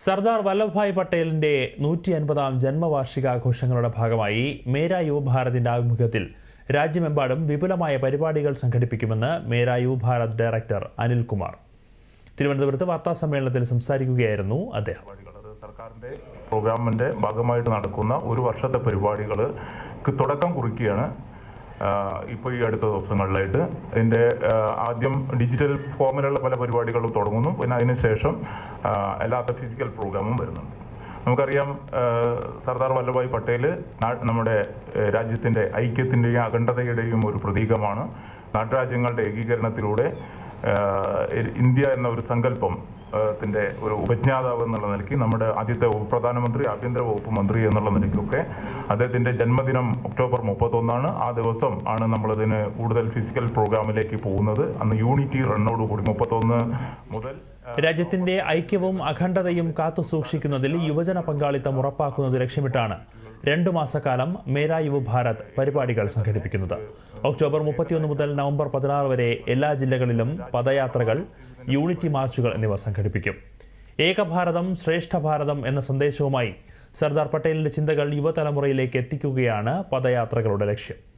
സർദാർ വല്ലഭായ് പട്ടേലിന്റെ നൂറ്റി അൻപതാം ജന്മവാർഷികാഘോഷങ്ങളുടെ ഭാഗമായി മേര യുവഭാരതിന്റെ ആഭിമുഖ്യത്തിൽ രാജ്യമെമ്പാടും വിപുലമായ പരിപാടികൾ സംഘടിപ്പിക്കുമെന്ന് മേര യുവഭാരത് ഡയറക്ടർ അനിൽകുമാർ തിരുവനന്തപുരത്ത് വാർത്താ സമ്മേളനത്തിൽ സംസാരിക്കുകയായിരുന്നു അദ്ദേഹം. സർക്കാരിന്റെ പ്രോഗ്രാമിന്റെ ഭാഗമായിട്ട് നടക്കുന്ന ഒരു വർഷത്തെ പരിപാടികൾക്ക് തുടക്കം കുറിക്കുകയാണ് ഇപ്പോൾ ഈ അടുത്ത ദിവസങ്ങളിലായിട്ട് ഇതിന്റെ ആദ്യം ഡിജിറ്റൽ ഫോമിലുള്ള പല പരിപാടികളും തുടങ്ങുന്നു. പിന്നെ അതിനുശേഷം അല്ലാത്ത ഫിസിക്കൽ പ്രോഗ്രാമും വരുന്നുണ്ട്. നമുക്കറിയാം സർദാർ വല്ലഭായ് പട്ടേൽ നമ്മുടെ രാജ്യത്തിന്റെ ഐക്യത്തിന്റെയും അഖണ്ഡതയുടെയും ഒരു പ്രതീകമാണ്. നാട്ടുരാജ്യങ്ങളുടെ ഏകീകരണത്തിലൂടെ ഇന്ത്യ എന്ന ഒരു സങ്കല്പം ത്തിന്റെ ഒരു ഉപജ്ഞാതാവ് എന്നുള്ള നിലയ്ക്ക് നമ്മുടെ ആദ്യത്തെ പ്രധാനമന്ത്രി ആഭ്യന്തര വകുപ്പ് മന്ത്രി എന്നുള്ള നിലയ്ക്കൊക്കെ അദ്ദേഹത്തിന്റെ ജന്മദിനം ഒക്ടോബർ മുപ്പത്തൊന്നാണ്. ആ ദിവസം ആണ് നമ്മളതിന് കൂടുതൽ ഫിസിക്കൽ പ്രോഗ്രാമിലേക്ക് പോകുന്നത്. അന്ന് യൂണിറ്റി റണ്ണോടുകൂടി മുപ്പത്തൊന്ന് മുതൽ രാജ്യത്തിന്റെ ഐക്യവും അഖണ്ഡതയും കാത്തു സൂക്ഷിക്കുന്നതിൽ യുവജന പങ്കാളിത്തം ഉറപ്പാക്കുന്നത് ലക്ഷ്യമിട്ടാണ്. രണ്ടു മാസക്കാലം മേരാ യുവ ഭാരത് പരിപാടികൾ സംഘടിപ്പിക്കുന്നത്. ഒക്ടോബർ മുപ്പത്തിയൊന്ന് മുതൽ നവംബർ പതിനാറ് വരെ എല്ലാ ജില്ലകളിലും പദയാത്രകൾ യൂണിറ്റി മാർച്ചുകൾ എന്നിവ സംഘടിപ്പിക്കും. ഏകഭാരതം ശ്രേഷ്ഠ ഭാരതം എന്ന സന്ദേശവുമായി സർദാർ പട്ടേലിന്റെ ചിന്തകൾ യുവതലമുറയിലേക്ക് എത്തിക്കുകയാണ് പദയാത്രകളുടെ ലക്ഷ്യം.